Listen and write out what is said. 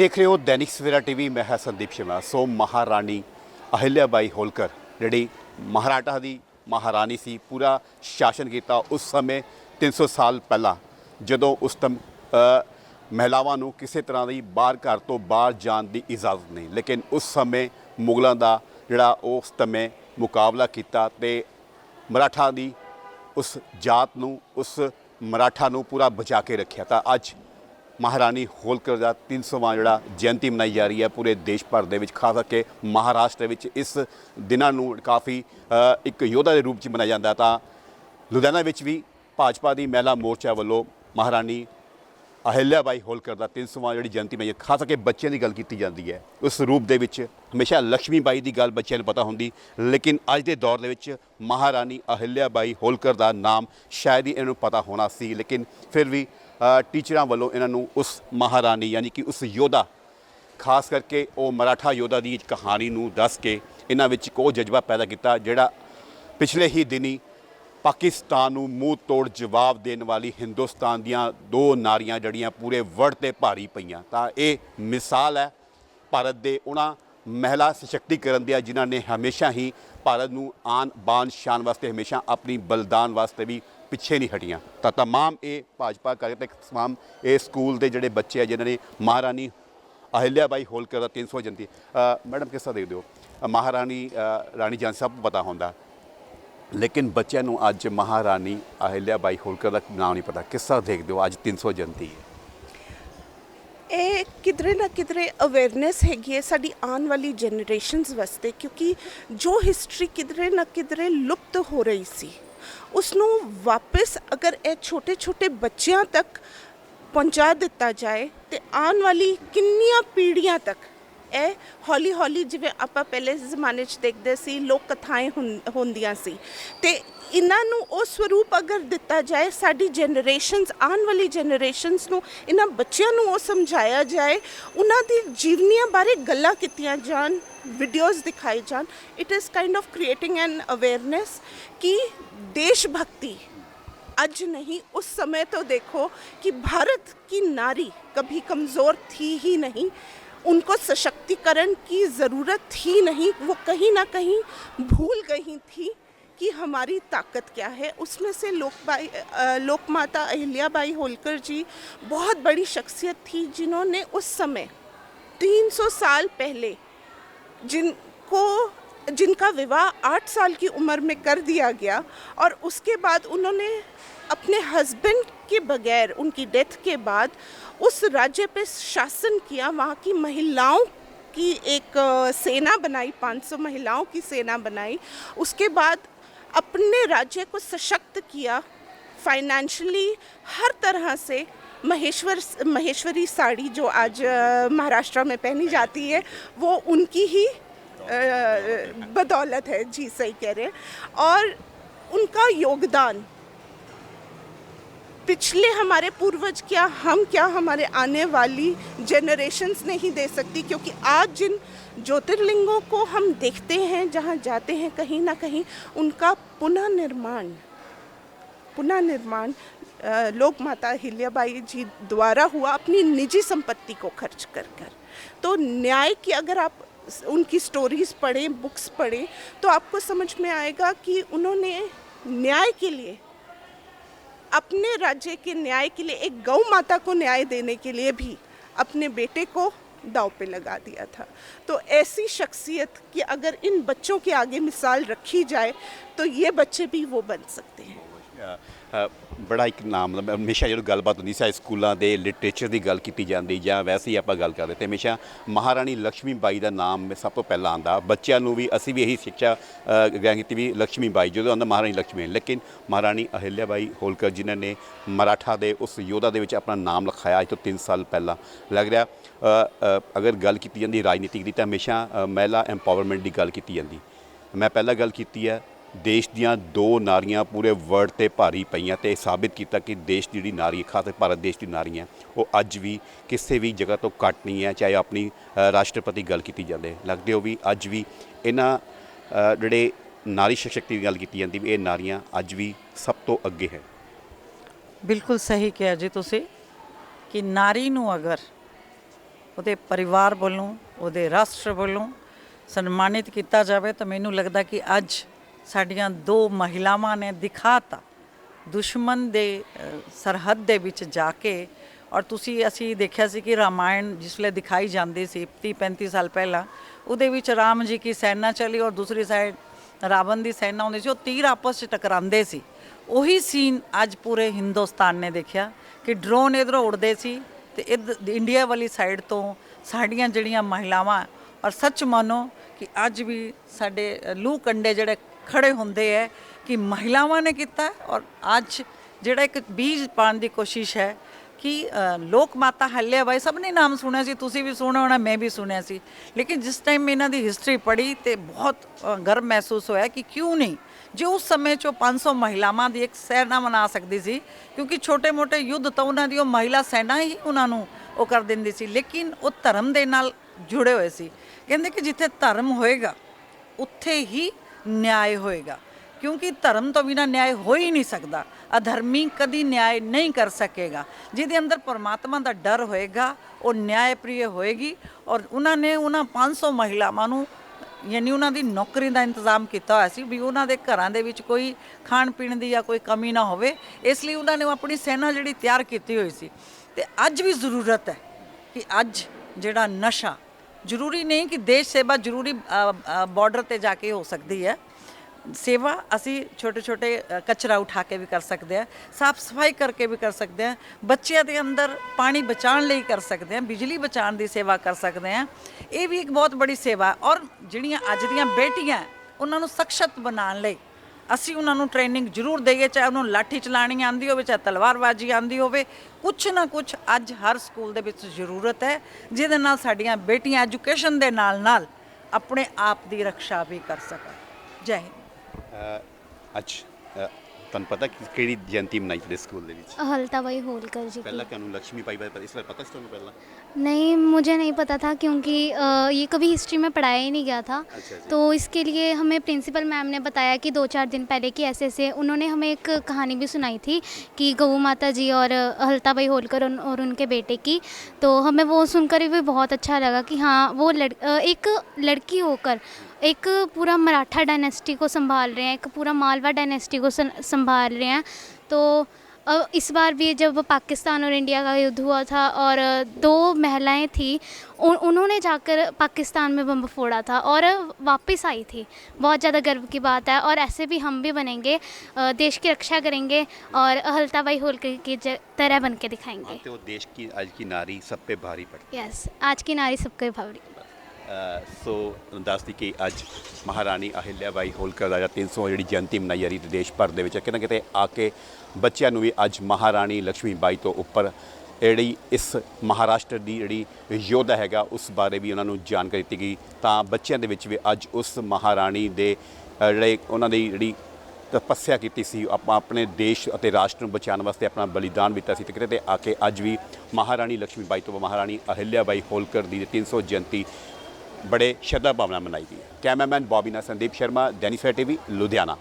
ਦੇਖ ਰਹੇ ਹੋ ਦੈਨਿਕ ਸਵੇਰਾ ਟੀਵੀ, ਮੈਂ ਹਾਂ ਸੰਦੀਪ ਸ਼ਰਮਾ ਸੋ ਮਹਾਰਾਣੀ ਅਹਿल्या ਬਾਈ ਹੋਲਕਰ, ਜਿਹੜੀ ਮਹਾਰਾਟਾ ਦੀ ਮਹਾਰਾਣੀ ਸੀ, ਪੂਰਾ ਸ਼ਾਸਨ ਕੀਤਾ ਉਸ ਸਮੇਂ 300 ਸਾਲ ਪਹਿਲਾਂ, ਜਦੋਂ ਉਸ ਤਮ ਮਹਿਲਾਵਾਂ ਨੂੰ ਕਿਸੇ ਤਰ੍ਹਾਂ ਦੀ ਬਾਹਰ ਘਰ ਤੋਂ ਬਾਹਰ ਜਾਣ ਦੀ ਇਜਾਜ਼ਤ ਨਹੀਂ। ਲੇਕਿਨ ਉਸ ਸਮੇਂ ਮੁਗਲਾਂ ਦਾ ਜਿਹੜਾ ਉਸ ਸਮੇਂ ਮੁਕਾਬਲਾ ਕੀਤਾ ਤੇ ਮਰਾਠਾ ਦੀ ਉਸ ਜਾਤ ਨੂੰ, ਉਸ ਮਰਾਠਾ ਨੂੰ ਪੂਰਾ ਬਚਾ ਕੇ ਰੱਖਿਆ। ਤਾਂ ਅੱਜ ਮਹਾਰਾਣੀ ਹੋਲਕਰ ਦਾ 300ਵਾਂ ਜਿਹੜਾ ਜਯੰਤੀ ਮਨਾਈ ਜਾ ਰਹੀ ਹੈ ਪੂਰੇ ਦੇਸ਼ ਭਰ ਦੇ ਵਿੱਚ, ਖਾਸ ਕਰਕੇ ਮਹਾਰਾਸ਼ਟਰ ਵਿੱਚ, ਇਸ ਦਿਨਾਂ ਨੂੰ ਕਾਫੀ ਇੱਕ ਯੋਧਾ ਦੇ ਰੂਪ 'ਚ ਮਨਾਇਆ ਜਾਂਦਾ ਤਾਂ ਲੁਧਿਆਣਾ ਵਿੱਚ ਵੀ ਭਾਜਪਾ ਦੀ ਮਹਿਲਾ ਮੋਰਚਾ ਵੱਲੋਂ ਮਹਾਰਾਣੀ ਅਹਿਲਿਆ ਅਹਿਲਿਆਬਾਈ ਹੋਲਕਰ ਦਾ 300ਵਾਂ ਜਿਹੜੀ ਜਯੰਤੀ ਮੈਂ ਖਾਸ ਕਰਕੇ ਬੱਚਿਆਂ ਦੀ ਗੱਲ ਕੀਤੀ ਜਾਂਦੀ ਹੈ। ਉਸ ਰੂਪ ਦੇ ਵਿੱਚ ਹਮੇਸ਼ਾ ਲక్ష్ਮੀਬਾਈ ਦੀ ਗੱਲ ਬੱਚਿਆਂ ਨੂੰ ਪਤਾ ਹੁੰਦੀ, ਲੇਕਿਨ ਅੱਜ ਦੇ ਦੌਰ ਦੇ ਵਿੱਚ ਮਹਾਰਾਣੀ ਅਹਿਲਿਆ ਬਾਈ ਹੋਲਕਰ ਦਾ ਨਾਮ ਸ਼ਾਇਦ ਹੀ ਇਹਨਾਂ ਨੂੰ ਪਤਾ ਹੋਣਾ ਸੀ, ਲੇਕਿਨ ਫਿਰ ਵੀ ਟੀਚਰਾਂ ਵੱਲੋਂ ਇਹਨਾਂ ਨੂੰ ਉਸ ਮਹਾਰਾਣੀ ਯਾਨੀ ਕਿ ਉਸ ਯੋਧਾ, ਖਾਸ ਕਰਕੇ ਉਹ ਮਰਾਠਾ ਯੋਧਾ ਦੀ ਕਹਾਣੀ ਨੂੰ ਦੱਸ ਕੇ ਇਹਨਾਂ ਵਿੱਚ ਕੋ ਜਜ਼ਬਾ ਪੈਦਾ ਕੀਤਾ ਜਿਹੜਾ ਪਿਛਲੇ ਹੀ ਦਿਨੀ ਪਾਕਿਸਤਾਨ ਨੂੰ ਮੂੰਹ ਤੋੜ ਜਵਾਬ ਦੇਣ ਵਾਲੀ ਹਿੰਦੁਸਤਾਨ ਦੀਆਂ ਦੋ ਨਾਰੀਆਂ ਜੜੀਆਂ ਪੂਰੇ ਵਰਲਡ ਤੇ ਭਾਰੀ ਪਈਆਂ। ਤਾਂ ਇਹ ਮਿਸਾਲ ਹੈ ਭਾਰਤ ਦੇ ਉਹਨਾਂ ਮਹਿਲਾ ਸਸ਼ਕਤੀਕਰਨ ਦੀਆਂ ਜਿਨ੍ਹਾਂ ਨੇ ਹਮੇਸ਼ਾ ਹੀ ਭਾਰਤ ਨੂੰ ਆਨ ਬਾਨ ਸ਼ਾਨ ਵਾਸਤੇ ਹਮੇਸ਼ਾ ਆਪਣੀ ਬਲਦਾਨ ਵਾਸਤੇ ਵੀ ਪਿੱਛੇ ਨਹੀਂ ਹਟੀਆਂ। ਤਾਂ तमाम ਇਹ ਭਾਜਪਾ ਕਾਰਜ ਤਮਾਮ ਇਹ ਸਕੂਲ ਦੇ ਜਿਹੜੇ ਬੱਚੇ ਆ, ਜਿਨ੍ਹਾਂ ਨੇ ਮਹਾਰਾਣੀ ਅਹਿਲਿਆ ਬਾਈ ਹੋਲਕਰ ਦਾ 300 ਜੰਤੀ ਮੈਡਮ ਕਿਸਾ ਦੇਖਦੇ ਹੋ? ਮਹਾਰਾਣੀ ਰਾਣੀ ਜਾਂਸਾ ਪਤਾ ਹੁੰਦਾ। ਲੇਕਿਨ ਬੱਚਿਆਂ ਨੂੰ ਅੱਜ ਮਹਾਰਾਣੀ ਅਹਿਲਿਆ ਬਾਈ ਹੋਲਕਰ ਦਾ ਨਾਮ ਨਹੀਂ ਪਤਾ। ਕਿਸ ਤਰ੍ਹਾਂ ਦੇਖਦੇ ਹੋ? ਅੱਜ 300 ਜਨਤੀ ਹੈ। ਇਹ ਕਿਧਰੇ ਨਾ ਕਿਧਰੇ ਅਵੇਅਰਨੈਸ ਹੈਗੀ ਹੈ ਸਾਡੀ ਆਉਣ ਵਾਲੀ ਜਨਰੇਸ਼ਨਸ ਵਾਸਤੇ, ਕਿਉਂਕਿ ਜੋ ਹਿਸਟਰੀ ਕਿਧਰੇ ਨਾ ਕਿਧਰੇ ਲੁਪਤ ਹੋ ਰਹੀ ਸੀ ਉਸ ਨੂੰ ਵਾਪਸ ਅਗਰ ਇਹ ਛੋਟੇ ਛੋਟੇ ਬੱਚਿਆਂ ਤੱਕ ਪਹੁੰਚਾ ਦਿੱਤਾ ਜਾਏ ਤੇ ਆਉਣ ਵਾਲੀ ਕਿੰਨੀਆਂ ਪੀੜ੍ਹੀਆਂ ਤੱਕ ਇਹ ਹੌਲੀ ਹੌਲੀ ਜਿਵੇਂ ਆਪਾਂ ਪਹਿਲੇ ਜ਼ਮਾਨੇ 'ਚ ਦੇਖਦੇ ਸੀ, ਲੋਕ ਕਥਾएं ਹੁੰਦੀਆਂ ਸੀ। ਤੇ ਇਹਨਾਂ ਨੂੰ ਉਹ ਸਰੂਪ ਅਗਰ ਦਿੱਤਾ ਜਾਏ, ਸਾਡੀ ਜਨਰੇਸ਼ਨਸ ਆਉਣ ਵਾਲੀ ਜਨਰੇਸ਼ਨਸ ਨੂੰ, ਇਹਨਾਂ ਬੱਚਿਆਂ ਨੂੰ ਉਹ ਸਮਝਾਇਆ ਜਾਏ, ਉਹਨਾਂ ਦੀ ਜੀਵਨੀਆਂ ਬਾਰੇ ਗੱਲਾਂ ਕੀਤੀਆਂ ਜਾਣ ਵੀਡੀਓਜ਼ ਦਿਖਾਈ ਜਾਣ it is kind of creating an awareness ਕਿ ਦੇਸ਼ ਭਗਤੀ ਅੱਜ ਨਹੀਂ, ਉਸ ਸਮੇਂ ਤੋਂ ਦੇਖੋ ਕਿ ਭਾਰਤ ਕੀ ਨਾਰੀ कभी ਕਮਜ਼ੋਰ ਥੀ ਹੀ ਨਹੀਂ। उनको सशक्तिकरण की ज़रूरत थी नहीं, वो कहीं ना कहीं भूल गई थी कि हमारी ताकत क्या है। उसमें से लोकबाई माता लोकमाता अहिल्याबाई होलकर जी बहुत बड़ी शख्सियत थी जिन्होंने उस समय 300 साल पहले जिनको जिनका विवाह आठ साल की उम्र में कर दिया गया और उसके बाद उन्होंने अपने हस्बैंड के बगैर, उनकी डेथ के बाद उस राज्य पे शासन किया। वहाँ की महिलाओं की एक सेना बनाई 500 महिलाओं की सेना बनाई। उसके बाद अपने राज्य को सशक्त किया। फाइनेंशियली हर तरह से महेश्वर, महेश्वरी साड़ी जो आज महाराष्ट्र में पहनी जाती है, वो उनकी ही बदौलत है। जी, सही कह रहे हैं। और उनका योगदान। पिछले हमारे पूर्वज क्या, हम क्या हमारे आने वाली जनरेशन्स नहीं दे सकती? क्योंकि आज जिन ज्योतिर्लिंगों को हम देखते हैं, जहाँ जाते हैं, कहीं ना कहीं उनका पुनः निर्माण पुनः निर्माण लोक माता हिल्याबाई जी द्वारा हुआ अपनी निजी संपत्ति को खर्च कर कर। तो न्याय की अगर आप उनकी स्टोरीज पढ़ें बुक्स पढ़ें तो आपको समझ में आएगा कि उन्होंने न्याय के लिए, अपने राज्य के न्याय के लिए, एक गौ माता को न्याय देने के लिए भी अपने बेटे को दाव पे लगा दिया था। तो ऐसी शख्सियत कि अगर इन बच्चों के आगे मिसाल रखी जाए तो ये बच्चे भी वो बन सकते हैं। ਬੜਾ ਇੱਕ ਨਾਮ ਹਮੇਸ਼ਾ ਜਦੋਂ ਗੱਲਬਾਤ ਹੁੰਦੀ ਸੀ ਸਕੂਲਾਂ ਦੇ ਲਿਟਰੇਚਰ ਦੀ ਗੱਲ ਕੀਤੀ ਜਾਂਦੀ ਜਾਂ ਵੈਸੇ ਹੀ ਆਪਾਂ ਗੱਲ ਕਰਦੇ, ਤੇ ਹਮੇਸ਼ਾ ਮਹਾਰਾਣੀ ਲక్ష్ਮੀ ਬਾਈ ਦਾ ਨਾਮ ਸਭ ਤੋਂ ਪਹਿਲਾਂ ਆਂਦਾ। ਬੱਚਿਆਂ ਨੂੰ ਵੀ ਅਸੀਂ ਵੀ ਇਹੀ ਸਿੱਖਿਆ ਗ੍ਰਹਿਣ ਕੀਤੀ ਵੀ ਲక్ష్ਮੀ ਬਾਈ ਜਦੋਂ ਆਂਦਾ ਮਹਾਰਾਣੀ ਲక్ష్ਮੀ ਲੇਕਿਨ ਮਹਾਰਾਣੀ ਅਹਿਲਿਆ ਬਾਈ ਹੋਲਕਰ ਜਿਨ੍ਹਾਂ ਨੇ ਮਰਾਠਾ ਦੇ, ਉਸ ਯੋਧਾ ਦੇ ਵਿੱਚ ਆਪਣਾ ਨਾਮ ਲਿਖਾਇਆ ਅੱਜ ਤੋਂ 3 ਸਾਲ ਪਹਿਲਾਂ, ਲੱਗ ਰਿਹਾ ਅਗਰ ਗੱਲ ਕੀਤੀ ਜਾਂਦੀ ਰਾਜਨੀਤਿਕ ਦੀ, ਤਾਂ ਹਮੇਸ਼ਾ ਮਹਿਲਾ ਐਮਪਾਵਰਮੈਂਟ ਦੀ ਗੱਲ ਕੀਤੀ ਜਾਂਦੀ। ਮੈਂ ਪਹਿਲਾਂ ਗੱਲ ਕੀਤੀ ਹੈ ਦੇਸ਼ ਦੀਆਂ ਦੋ ਨਾਰੀਆਂ ਪੂਰੇ ਵਰਲਡ ਤੇ ਭਾਰੀ ਪਈਆਂ ਤੇ ਇਹ ਸਾਬਿਤ ਕੀਤਾ ਕਿ ਦੇਸ਼ ਦੀ ਜਿਹੜੀ ਨਾਰੀ ਖਾਸ ਕਰਕੇ ਭਾਰਤ ਦੇਸ਼ ਦੀ ਨਾਰੀ ਹੈ, ਉਹ ਅੱਜ ਵੀ ਕਿਸੇ ਵੀ ਜਗ੍ਹਾ ਤੋਂ ਘੱਟ ਨਹੀਂ ਹੈ, ਚਾਹੇ ਆਪਣੀ ਰਾਸ਼ਟਰਪਤੀ ਗੱਲ ਕੀਤੀ ਜਾਂਦੇ। ਲੱਗਦੇ ਹੋ ਵੀ ਅੱਜ ਵੀ ਇਹਨਾਂ ਜਿਹੜੇ ਨਾਰੀ ਸ਼ਕਤੀ ਦੀ ਗੱਲ ਕੀਤੀ ਜਾਂਦੀ ਵੀ ਇਹ ਨਾਰੀਆਂ ਅੱਜ ਵੀ ਸਭ ਤੋਂ ਅੱਗੇ ਹੈ। ਬਿਲਕੁਲ ਸਹੀ ਕਿਹਾ ਜੀ ਤੁਸੀਂ ਕਿ ਨਾਰੀ ਨੂੰ ਅਗਰ ਉਹਦੇ ਪਰਿਵਾਰ ਵੱਲੋਂ, ਉਹਦੇ ਰਾਸ਼ਟਰ ਵੱਲੋਂ ਸਨਮਾਨਿਤ ਕੀਤਾ ਜਾਵੇ ਤਾਂ ਮੈਨੂੰ ਲੱਗਦਾ ਕਿ ਅੱਜ ਸਾਡੀਆਂ ਦੋ ਮਹਿਲਾਵਾਂ ਨੇ ਦਿਖਾਤਾ, ਦੁਸ਼ਮਣ ਦੇ ਸਰਹੱਦ ਦੇ ਵਿੱਚ ਜਾ ਕੇ। ਔਰ ਤੁਸੀਂ, ਅਸੀਂ ਦੇਖਿਆ ਸੀ ਕਿ ਰਾਮਾਇਣ ਜਿਸ ਵੇਲੇ ਦਿਖਾਈ ਜਾਂਦੀ ਸੀ 30 35 ਸਾਲ ਪਹਿਲਾਂ, ਉਹਦੇ ਵਿੱਚ ਰਾਮ ਜੀ ਕੀ ਸੈਨਾ ਚਲੀ ਔਰ ਦੂਸਰੀ ਸਾਈਡ ਰਾਵਣ ਦੀ ਸੈਨਾ ਹੁੰਦੀ ਸੀ, ਉਹ ਤੀਰ ਆਪਸ ਵਿੱਚ ਟਕਰਾਉਂਦੇ ਸੀ। ਉਹੀ ਸੀਨ ਅੱਜ ਪੂਰੇ ਹਿੰਦੁਸਤਾਨ ਨੇ ਦੇਖਿਆ ਕਿ ਡਰੋਨ ਇਧਰੋਂ ਉੜਦੇ ਸੀ ਤੇ ਇੱਧ- ਇੰਡੀਆ ਵਾਲੀ ਸਾਈਡ ਤੋਂ ਸਾਡੀਆਂ ਜਿਹੜੀਆਂ ਮਹਿਲਾਵਾਂ, ਔਰ ਸੱਚ ਮੰਨੋ ਕਿ ਅੱਜ ਵੀ ਸਾਡੇ ਲੂ ਕੰਡੇ ਜਿਹੜੇ ਖੜੇ ਹੁੰਦੇ ਹੈ ਕਿ ਮਹਿਲਾਵਾਂ ਨੇ ਕੀਤਾ ਔਰ ਅੱਜ ਜਿਹੜਾ ਇੱਕ ਬੀਜ ਪਾਉਣ ਦੀ ਕੋਸ਼ਿਸ਼ ਹੈ ਕਿ ਲੋਕ ਮਾਤਾ ਹੱਲਿਆ ਬਾਈ ਸਭ ਨੇ ਨਾਮ ਸੁਣਿਆ ਸੀ ਤੁਸੀਂ ਵੀ ਸੁਣਿਆ ਹੋਣਾ ਮੈਂ ਵੀ ਸੁਣਿਆ ਸੀ। ਲੇਕਿਨ ਜਿਸ ਟਾਈਮ ਇਹਨਾਂ ਦੀ ਹਿਸਟਰੀ ਪੜ੍ਹੀ ਤੇ ਬਹੁਤ ਅ, ਗਰਵ ਮਹਿਸੂਸ ਹੋਇਆ ਕਿ ਕਿਉਂ ਨਹੀਂ? ਜੇ ਉਸ ਸਮੇਂ 'ਚੋਂ 500 ਮਹਿਲਾਵਾਂ ਦੀ ਇੱਕ ਸੈਨਾ ਬਣਾ ਸਕਦੀ ਸੀ ਕਿਉਂਕਿ ਛੋਟੇ-ਮੋਟੇ ਯੁੱਧ ਤਾਂ ਉਹਨਾਂ ਦੀ ਉਹ ਮਹਿਲਾ ਸੈਨਾ ਹੀ ਉਹਨਾਂ ਨੂੰ ਉਹ ਕਰ ਦਿੰਦੀ ਸੀ ਲੇਕਿਨ ਉਹ ਧਰਮ ਦੇ ਨਾਲ ਜੁੜੇ ਹੋਏ ਸੀ। ਕਹਿੰਦੇ ਕਿ ਜਿੱਥੇ ਧਰਮ ਹੋਏਗਾ ਉੱਥੇ ਹੀ ਨਿਆਂ ਹੋਏਗਾ ਕਿਉਂਕਿ ਧਰਮ ਤੋਂ ਬਿਨਾ ਨਿਆਂ ਹੋ ਹੀ ਨਹੀਂ ਸਕਦਾ ਅਧਰਮੀ ਕਦੀ ਨਿਆਂ ਨਹੀਂ ਕਰ ਸਕੇਗਾ ਜਿਹਦੇ ਅੰਦਰ ਪਰਮਾਤਮਾ ਦਾ ਡਰ ਹੋਏਗਾ ਉਹ ਨਿਆਂਪ੍ਰਿਯ ਹੋਏਗੀ ਔਰ ਉਹਨਾਂ ਨੇ ਉਹਨਾਂ 500 ਮਹਿਲਾਵਾਂ ਨੂੰ ਯਾਨੀ ਉਹਨਾਂ ਦੀ ਨੌਕਰੀ ਦਾ ਇੰਤਜ਼ਾਮ ਕੀਤਾ ਹੋਇਆ ਸੀ ਵੀ ਉਹਨਾਂ ਦੇ ਘਰਾਂ ਦੇ ਵਿੱਚ ਕੋਈ ਖਾਣ ਪੀਣ ਦੀ ਜਾਂ ਕੋਈ ਕਮੀ ਨਾ ਹੋਵੇ ਇਸ ਲਈ ਉਹਨਾਂ ਨੇ ਆਪਣੀ ਸੈਨਾ ਜਿਹੜੀ ਤਿਆਰ ਕੀਤੀ ਹੋਈ ਸੀ ਤੇ ਅੱਜ ਵੀ ਜ਼ਰੂਰਤ ਹੈ ਕਿ ਅੱਜ ਜਿਹੜਾ ਨਸ਼ਾ ਜ਼ਰੂਰੀ ਨਹੀਂ ਕਿ ਦੇਸ਼ ਸੇਵਾ ਜ਼ਰੂਰੀ ਬਾਰਡਰ ਤੇ ਜਾ ਕੇ ਹੋ ਸਕਦੀ ਹੈ। ਸੇਵਾ ਅਸੀਂ ਛੋਟੇ ਛੋਟੇ ਕਚਰਾ ਉਠਾ ਕੇ ਵੀ ਕਰ ਸਕਦੇ ਹਾਂ, ਸਾਫ਼ ਸਫ਼ਾਈ ਕਰਕੇ ਵੀ ਕਰ ਸਕਦੇ ਹਾਂ, ਬੱਚਿਆਂ ਦੇ ਅੰਦਰ ਪਾਣੀ ਬਚਾਉਣ ਲਈ ਕਰ ਸਕਦੇ ਹਾਂ, ਬਿਜਲੀ ਬਚਾਉਣ ਦੀ ਸੇਵਾ ਕਰ ਸਕਦੇ ਹਾਂ। ਇਹ ਵੀ ਇੱਕ ਬਹੁਤ ਬੜੀ ਸੇਵਾ ਔਰ ਜਿਹੜੀਆਂ ਅੱਜ ਦੀਆਂ ਬੇਟੀਆਂ, ਉਹਨਾਂ ਨੂੰ ਸਖਸ਼ਤ ਬਣਾਉਣ ਲਈ ਅਸੀਂ ਉਹਨਾਂ ਨੂੰ ਟ੍ਰੇਨਿੰਗ ਜ਼ਰੂਰ ਦਈਏ, ਚਾਹੇ ਉਹਨੂੰ ਲਾਠੀ ਚਲਾਣੀ ਆਂਦੀ ਹੋਵੇ, ਚਾਹੇ ਤਲਵਾਰਬਾਜ਼ੀ ਆਂਦੀ ਹੋਵੇ, ਕੁਛ ਨਾ ਕੁਛ ਅੱਜ ਹਰ ਸਕੂਲ ਦੇ ਵਿੱਚ ਜ਼ਰੂਰਤ ਹੈ, ਜਿਹਦੇ ਨਾਲ ਸਾਡੀਆਂ ਬੇਟੀਆਂ ਐਜੂਕੇਸ਼ਨ ਦੇ ਨਾਲ ਨਾਲ ਆਪਣੇ ਆਪ ਦੀ ਰੱਖਿਆ ਵੀ ਕਰ ਸਕਣ। ਜੈ ਹਿੰਦ। ਅੱਛਾ ਤੁਹਾਨੂੰ ਪਤਾ ਕਿ ਕਿਹੜੀ ਜਯੰਤੀ ਮਨਾਈ ਤੁਹਾਡੇ ਸਕੂਲ ਦੇ ਵਿੱਚ हल्ताबाई होलकर जी की। ਪਹਿਲਾਂ ਕਾਨੂੰ ਲక్ష్ਮੀ ਬਾਈ ਬਾਰੇ ਇਸ ਬਾਰੇ ਪਤਾ ਸੀ ਤੁਹਾਨੂੰ ਪਹਿਲਾਂ नहीं मुझे नहीं पता था क्योंकि अ, ये कभी हिस्ट्री में पढ़ाया ही नहीं गया था अच्छा जी। तो इसके लिए हमें प्रिंसिपल मैम ने बताया कि दो चार दिन पहले कि ऐसे ऐसे उन्होंने हमें एक कहानी भी सुनाई थी कि गऊ माता जी और अ, हल्ताबाई होलकर उन- और उनके बेटे की तो हमें वो सुनकर भी बहुत अच्छा लगा कि हाँ वो लड़ अ, एक लड़की होकर एक पूरा मराठा डायनेस्टी को संभाल रहे हैं एक पूरा मालवा डायनेस्टी को संभाल रहे हैं। तो इस बार भी जब पाकिस्तान और इंडिया का युद्ध हुआ था और दो महिलाएँ थी उन उन्होंने जाकर पाकिस्तान में बम फोड़ा था और वापस आई थी। बहुत ज़्यादा गर्व की बात है और ऐसे भी हम भी बनेंगे देश की रक्षा करेंगे और अहलताबाई होलकर की तरह बन के दिखाएँगे हाँ, तो देश की आज की नारी सब पे भारी पड़ती यस yes, आज की नारी सब पे भारी। ਸੋ ਦੱਸਦੀ ਕਿ ਅੱਜ ਮਹਾਰਾਣੀ ਅਹਿਲਿਆ ਬਾਈ ਹੋਲਕਰ ਦਾ 300 ਜਿਹੜੀ ਜਯੰਤੀ ਮਨਾਈ ਜਾ ਰਹੀ ਤੇ ਦੇਸ਼ ਭਰ ਦੇ ਵਿੱਚ, ਕਿਤੇ ਨਾ ਕਿਤੇ ਆ ਕੇ ਬੱਚਿਆਂ ਨੂੰ ਵੀ ਅੱਜ ਮਹਾਰਾਣੀ ਲక్ష్ਮੀਬਾਈ ਤੋਂ ਉੱਪਰ ਜਿਹੜੀ ਇਸ ਮਹਾਰਾਸ਼ਟਰ ਦੀ ਜਿਹੜੀ ਯੋਧਾ ਹੈਗਾ, ਉਸ ਬਾਰੇ ਵੀ ਉਹਨਾਂ ਨੂੰ ਜਾਣਕਾਰੀ ਦਿੱਤੀ ਗਈ। ਤਾਂ ਬੱਚਿਆਂ ਦੇ ਵਿੱਚ ਵੀ ਅੱਜ ਉਸ ਮਹਾਰਾਣੀ ਦੇ ਜਿਹੜੇ ਉਹਨਾਂ ਦੀ ਜਿਹੜੀ ਤਪੱਸਿਆ ਕੀਤੀ ਸੀ ਆਪਾਂ ਆਪਣੇ ਦੇਸ਼ ਅਤੇ ਰਾਸ਼ਟਰ ਨੂੰ ਬਚਾਉਣ ਵਾਸਤੇ ਆਪਣਾ ਬਲੀਦਾਨ ਦਿੱਤਾ ਸੀ ਤੇ ਕਿਤੇ ਆ ਕੇ ਅੱਜ ਵੀ ਮਹਾਰਾਣੀ ਲక్ష్ਮੀਬਾਈ ਤੋਂ ਮਹਾਰਾਣੀ ਅਹਿਲਿਆ ਬਾਈ ਹੋਲਕਰ ਦੀ 300 ਜਯੰਤੀ ਬੜੇ ਸ਼ਰਧਾ ਭਾਵਨਾ ਮਨਾਈ ਗਈ ਹੈ। ਕੈਮਰਾਮੈਨ ਬੌਬੀ ਨਾਲ ਸੰਦੀਪ ਸ਼ਰਮਾ ਡੈਨੀਫਾ ਸਵੇਰਾ ਟੀਵੀ, ਲੁਧਿਆਣਾ।